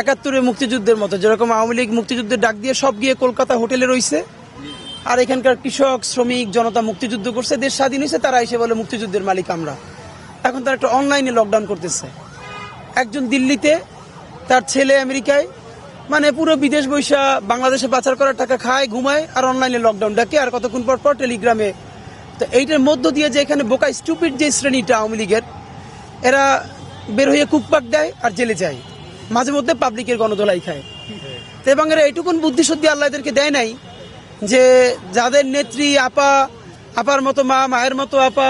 একাত্তরে মুক্তিযুদ্ধের মতো, যেরকম আওয়ামী লীগ মুক্তিযুদ্ধের ডাক দিয়ে সব গিয়ে কলকাতা হোটেলে রইছে, আর এখানকার কৃষক, শ্রমিক, জনতা মুক্তিযুদ্ধ করছে, দেশ স্বাধীন হয়েছে, তারা এসে বলে মুক্তিযুদ্ধের মালিক আমরা। এখন তারা একটা অনলাইনে লকডাউন করতেছে। একজন দিল্লিতে তার ছেলে আমেরিকায় মানে পুরো বিদেশ বৈশা বাংলাদেশে পাচার করার টাকা খায়, ঘুমায়, আর অনলাইনে লকডাউন ডাকে, আর কতক্ষণ পর পর টেলিগ্রামে তো এইটার মধ্য দিয়ে যে এখানে বোকা স্টুপিড যে শ্রেণীটা আওয়ামী লীগের, এরা বের হয়ে কুকপাক দেয় আর জেলে যায়। মাঝে মধ্যে পাবলিকের গণদোলাই খায়। এবং এরা এইটুকুন বুদ্ধিশুদ্ধি আল্লাহ এদেরকে দেয় নাই যে যাদের নেত্রী, আপা, আপার মতো মা, মায়ের মতো আপা,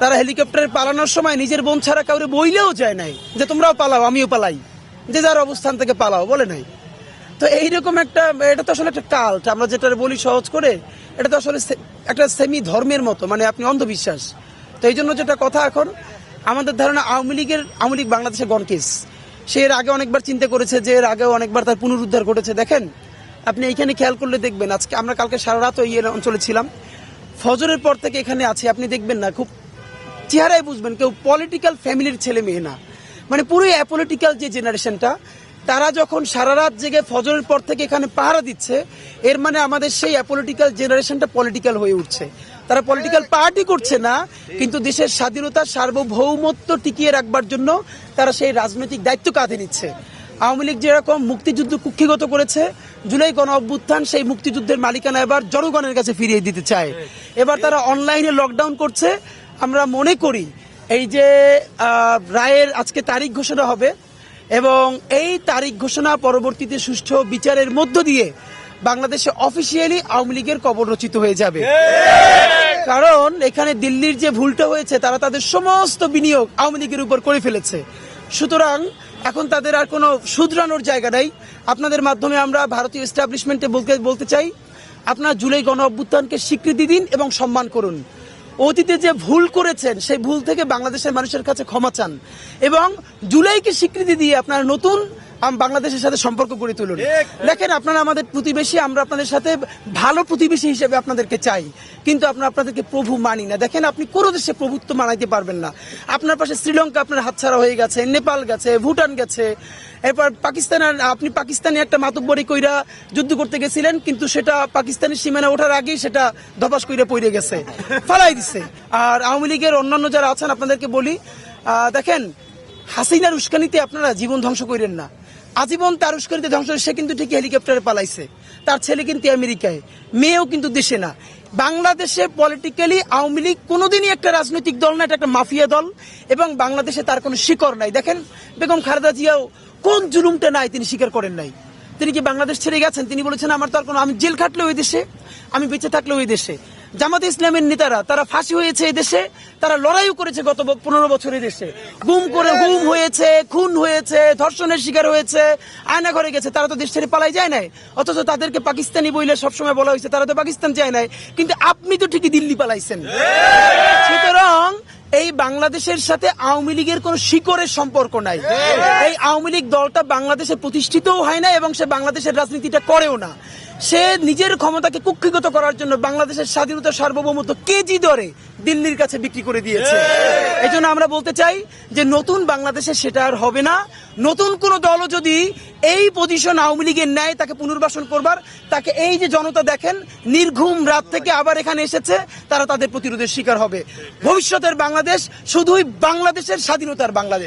তারা হেলিকপ্টারে পালানোর সময় নিজের বোন ছাড়া কাউরে বইলেও যায় নাই যে তোমরাও পালাও, আমিও পালাই। যে যার অবস্থান থেকে পালাও, বলে নাই। তো এইরকম একটা, এটা তো আসলে একটা কাল্ট আমরা যেটা বলি সহজ করে, এটা তো আসলে একটা সেমি ধর্মের মতো মানে আপনি অন্ধবিশ্বাস। তো এই জন্য যেটা কথা এখন, আমাদের ধারণা আওয়ামী লীগের, আওয়ামী লীগ বাংলাদেশে গণকেস সে এর আগে অনেকবার চিন্তা করেছে যে এর আগেও অনেকবার তার পুনরুদ্ধার ঘটেছে। দেখেন, আপনি এইখানে খেয়াল করলে দেখবেন, আজকে আমরা কালকে সারা রাত ওই অঞ্চলে ছিলাম। ফজরের পর থেকে এখানে আছি, আপনি দেখবেন না, খুব চেহারায় বুঝবেন, কেউ পলিটিক্যাল ফ্যামিলির ছেলে মেয়ে না। মানে পুরো অ্যাপলিটিক্যাল যে জেনারেশনটা তারা যখন সারা রাত জেগে ফজরের পর থেকে এখানে পাহারা দিচ্ছে, এর মানে আমাদের সেই অ্যাপলিটিক্যাল জেনারেশনটা পলিটিক্যাল হয়ে উঠছে। তারা পলিটিক্যাল পার্টি করছে না, কিন্তু দেশের স্বাধীনতা সার্বভৌমত্ব টিকিয়ে রাখবার জন্য তারা সেই রাজনৈতিক দায়িত্ব কাঁধে নিচ্ছে। আওয়ামী লীগ যেরকম মুক্তিযুদ্ধ কুক্ষিগত করেছে, জুলাই গণ অভ্যুত্থান সেই মুক্তিযুদ্ধের মালিকানা এবার জনগণের কাছে ফিরিয়ে দিতে চায়। এবার তারা অনলাইনে লকডাউন করছে। আমরা মনে করি, এই যে রায়ের আজকে তারিখ ঘোষণা হবে এবং এই তারিখ ঘোষণা পরবর্তীতে সুষ্ঠু বিচারের মধ্য দিয়ে বাংলাদেশে অফিসিয়ালি আওয়ামী লীগের কবর রচিত হয়ে যাবে। কারণ এখানে দিল্লির যে ভুলটা হয়েছে, তারা তাদের সমস্ত বিনিয়োগ আওয়ামী লীগের উপর করে ফেলেছে। সুতরাং এখন তাদের আর কোনো শুধরানোর জায়গা নাই। আপনাদের মাধ্যমে আমরা ভারতীয় এস্টাবলিশমেন্টে বলতে বলতে চাই, আপনারা জুলাই গণ অভ্যুত্থানকে স্বীকৃতি দিন এবং সম্মান করুন। অতীতে যে ভুল করেছেন, সেই ভুল থেকে বাংলাদেশের মানুষের কাছে ক্ষমা চান। এবং জুলাইকে স্বীকৃতি দিয়ে আপনারা নতুন বাংলাদেশের সাথে সম্পর্ক গড়ে তুলুন। দেখেন আপনারা আমাদের প্রতিবেশী আমরা আপনাদের সাথে ভালো প্রতিবেশী হিসেবে আপনাদেরকে চাই। কিন্তু আমরা আপনাদেরকে প্রভু মানি না। দেখেন আপনি কোনো দেশে প্রভুত্ব মানাইতে পারবেন না। আপনার পাশে শ্রীলঙ্কা আপনার হাতছাড়া হয়ে গেছে নেপাল গেছে ভুটান গেছে। এরপর পাকিস্তানের আপনি পাকিস্তানি একটা মাতব্বরি কইরা যুদ্ধ করতে গেছিলেন কিন্তু সেটা পাকিস্তানের সীমানা ওঠার আগেই সেটা ধপাস কইরা পড়ে গেছে ফালাই দিছে। আর আওয়ামী লীগের অন্যান্য যারা আছেন আপনাদেরকে বলি আহ, দেখেন হাসিনার উস্কানিতে আপনারা জীবন ধ্বংস করেন না। আজীবন তার উস্কানিতে ধ্বংস সে কিন্তু ঠিক হেলিকপ্টারে পালাইছে। তার ছেলে কিন্তু আমেরিকায়। মেয়েও কিন্তু দেশে না। বাংলাদেশে পলিটিক্যালি আওয়ামী লীগ কোনোদিনই একটা রাজনৈতিক দল না একটা মাফিয়া দল। এবং বাংলাদেশে তার কোনো শিকড় নাই। দেখেন, বেগম খালেদা জিয়াও কোন জুলুমটা নাই তিনি স্বীকার করেন নাই। তিনি কি বাংলাদেশ ছেড়ে গেছেন? তিনি বলেছেন, আমার তো আর কোনো আমি জেল খাটলে ওই দেশে, আমি বেঁচে থাকলে ওই দেশে। জামাতে ইসলামের নেতারা তারা ফাঁসি হয়েছে দেশে তারা লড়াইও করেছে গত পনেরো বছরের দেশে। গুম করে গুম হয়েছে খুন হয়েছে ধর্ষণের শিকার হয়েছে আয়না ঘরে গেছে তারা তো দেশ ছেড়ে পালাই যায় নাই। অথচ তাদেরকে পাকিস্তানি বইলে সবসময় বলা হয়েছে তারা তো পাকিস্তান যায় নাই। কিন্তু আপনি তো ঠিকই দিল্লি পালাইছেন। সুতরাং এই বাংলাদেশের সাথে আওয়ামী লীগের কোন শিকড়ের সম্পর্ক নাই। এই আওয়ামী লীগ দলটা বাংলাদেশে প্রতিষ্ঠিতও হয় না এবং সে বাংলাদেশের রাজনীতিটা করেও না। সে নিজের ক্ষমতাকে কুক্ষিগত করার জন্য বাংলাদেশের স্বাধীনতা সার্বভৌমত্ব কেজি দরে দিল্লির কাছে বিক্রি করে দিয়েছে। এই জন্য আমরা বলতে চাই যে নতুন বাংলাদেশে সেটা আর হবে না। নতুন কোন দলও যদি এই পজিশন আওয়ামী লীগের নেয় তাকে পুনর্বাসন করবার, তাকে এই যে জনতা দেখেন, নির্ঘুম রাত থেকে আবার এখানে এসেছে, তারা তাদের প্রতিরোধের শিকার হবে। ভবিষ্যতের বাংলাদেশ শুধুই বাংলাদেশের স্বাধীনতার বাংলাদেশ।